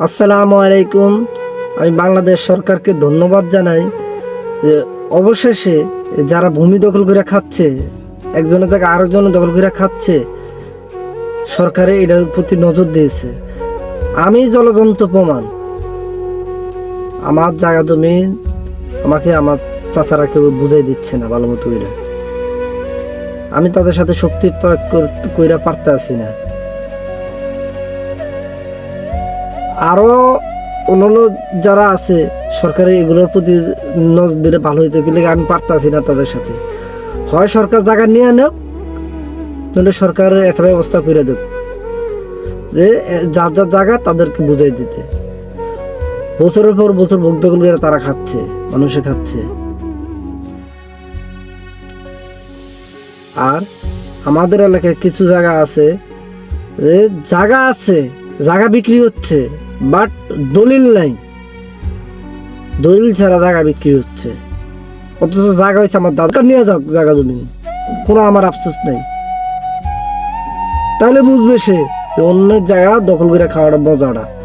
আসসালামু আলাইকুম। আমি বাংলাদেশ সরকারকে ধন্যবাদ জানাই যে অবশেষে যারা ভূমি দখল করে খাচ্ছে, একজনের জায়গা আরেকজনের দখল করে খাচ্ছে, সরকারে এটার প্রতি নজর দিয়েছে। আমি জলজন্ত প্রমাণ। আমার জায়গা জমি আমাকে আমার চাচারা কেউ বুঝাই দিচ্ছে না ভালো মতো আমি তাদের সাথে শক্তি প্রয়োগ কর- কইরা পারতে আছি না। আরও অন্যান্য যারা আছে সরকারের এগুলোর প্রতি নজর দিলে ভালো হইতো, কিন্তু আমি পারতাছি না তাদের সাথে। হয় সরকার জায়গা নিয়ে নেক নইলে সরকারের একটা ব্যবস্থা করে দেব। যে যার যার জায়গা তাদেরকে বুঝাই দিতে। বছরের পর বছর দখল তারা খাচ্ছে, মানুষে খাচ্ছে। আর আমাদের এলাকায় কিছু জায়গা আছে যে জায়গা আছে, জায়গা বিক্রি হচ্ছে। বাট দলিল নাই। দলিল ছাড়া জায়গা বিক্রি হচ্ছে। অথচ জায়গা হয়েছে আমার দাদা। নিয়ে যাক জায়গা জমি? কোনো আমার আফসোস নাই। তাহলে বুঝবে সে অন্যের জায়গা দখল করে খাওয়াটা মজাটা